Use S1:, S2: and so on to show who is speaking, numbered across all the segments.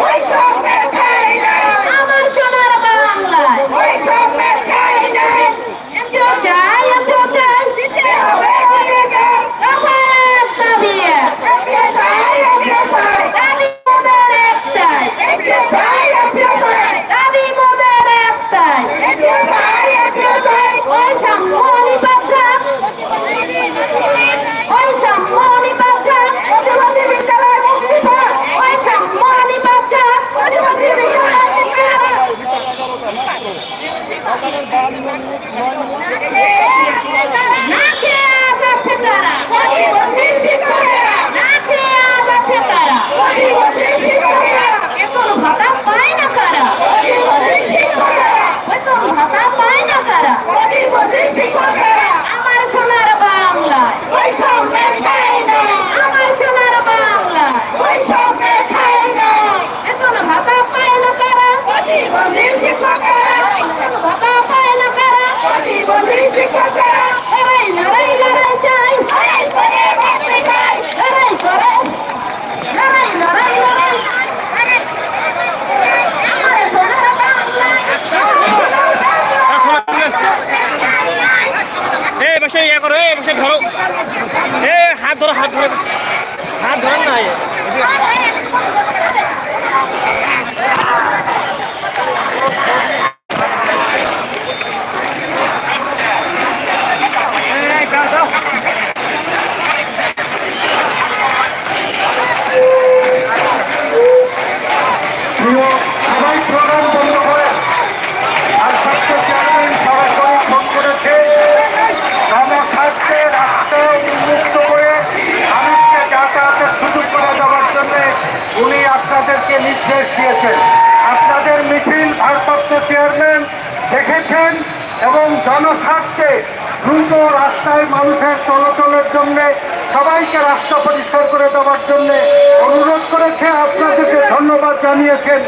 S1: পয়সা নয় নম্বর ধরো। এ হাত ধরো হাত ধরো।
S2: দেখেছেন এবং জনস্বার্থে দ্রুত রাস্তায় মানুষের চলাচলের জন্য সবাইকে রাস্তা পরিষ্কার করে দেওয়ার জন্য অনুরোধ করেছে। আপনাদেরকে ধন্যবাদ জানিয়েছেন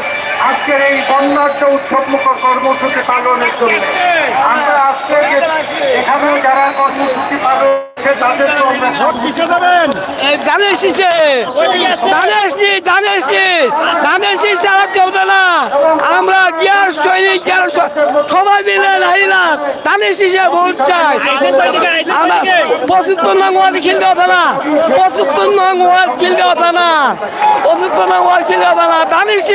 S2: আজকের এই বন্যাঢ্য উৎসবমুখর কর্মসূচি পালনের জন্য। আমরা আজকে এখানে যারা কর্মসূচি পালন
S3: ধানের শীষ ধানের শীষ ছাড়া চলবে না। যারা স- সবাই মিলে নাইলাম ধানের শীষে ভোট চাই। আমরা পঁচাত্তর নং ওয়ার্ড খেলতে হবে না পঁচাত্তর নং ওয়ার্ড ধানের শীষ